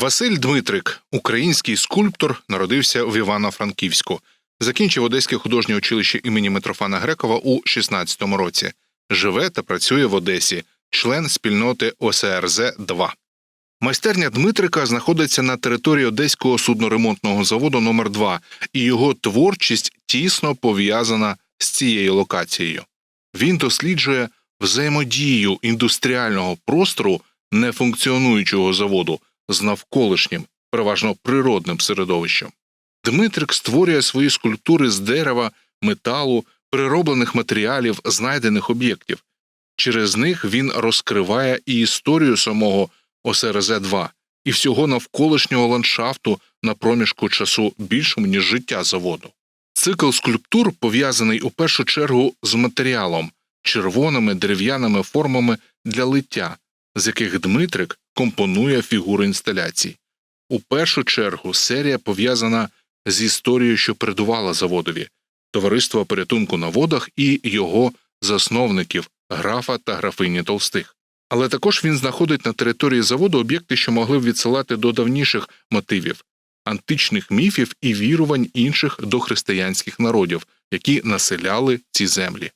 Василь Дмитрик, український скульптор, народився в Івано-Франківську. Закінчив Одеське художнє училище імені Митрофана Грекова у 16-му році. Живе та працює в Одесі, член спільноти ОСРЗ 2 Майстерня Дмитрика знаходиться на території Одеського судноремонтного заводу номер 2 і його творчість тісно пов'язана з цією локацією. Він досліджує взаємодію індустріального простору нефункціонуючого заводу з навколишнім, переважно природним середовищем. Дмитрик створює свої скульптури з дерева, металу, перероблених матеріалів, знайдених об'єктів. Через них він розкриває і історію самого ОСРЗ-2 і всього навколишнього ландшафту на проміжку часу більшому, ніж життя заводу. Цикл скульптур пов'язаний у першу чергу з матеріалом, червоними дерев'яними формами для лиття, з яких Дмитрик компонує фігури інсталяцій. У першу чергу серія пов'язана з історією, що передувала заводові товариство порятунку на водах і його засновників графа та графині Толстих. Але також він знаходить на території заводу об'єкти, що могли б відсилати до давніших мотивів, античних міфів і вірувань інших дохристиянських народів, які населяли ці землі.